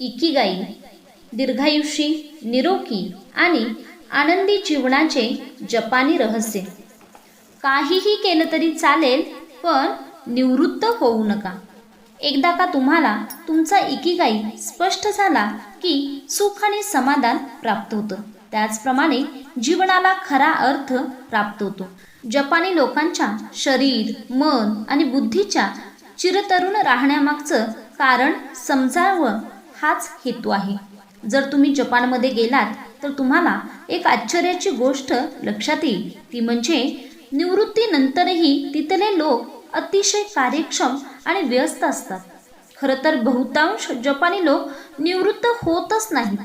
Ikigai दीर्घायुषी निरोगी आणि आनंदी जीवनाचे जपानी रहस्य. काहीही केलं तरी चालेल पण निवृत्त होऊ नका. एकदा का तुम्हाला तुमचा इकिगाई स्पष्ट झाला की सुख आणि समाधान प्राप्त होतं. त्याचप्रमाणे जीवनाला खरा अर्थ प्राप्त होतो. जपानी लोकांच्या शरीर मन आणि बुद्धीच्या चिरतरुण राहण्यामागचं कारण समजावं हाच हेतू आहे. जर तुम्ही जपानमध्ये गेलात तर तुम्हाला एक आश्चर्याची गोष्ट लक्षात येईल. ती म्हणजे निवृत्तीनंतरही तिथले लोक अतिशय कार्यक्षम आणि व्यस्त असतात. खरं तर बहुतांश जपानी लोक निवृत्त होतच नाहीत.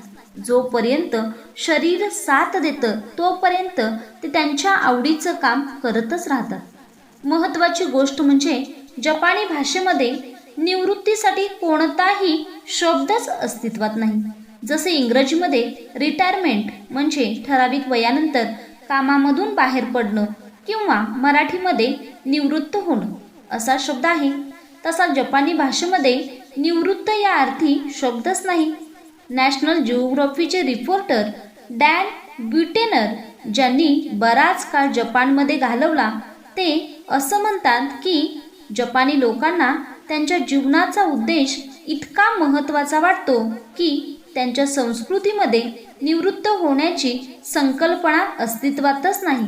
जोपर्यंत शरीर साथ देतं तोपर्यंत ते त्यांच्या आवडीचं काम करतच राहतात. महत्त्वाची गोष्ट म्हणजे जपानी भाषेमध्ये निवृत्तीसाठी कोणताही शब्दच अस्तित्वात नाही. जसे इंग्रजीमध्ये रिटायरमेंट म्हणजे ठराविक वयानंतर कामामधून बाहेर पडणं किंवा मराठीमध्ये निवृत्त होणं असा शब्द आहे. तसा जपानी भाषेमध्ये निवृत्त या अर्थी शब्दच नाही. नॅशनल जिओग्राफीचे रिपोर्टर डॅन ब्युटेनर ज्यांनी बराच काळ जपानमध्ये घालवला ते असं म्हणतात की जपानी लोकांना त्यांच्या जीवनाचा उद्देश इतका महत्त्वाचा वाटतो की त्यांच्या संस्कृतीमध्ये निवृत्त होण्याची संकल्पना अस्तित्वातच नाही.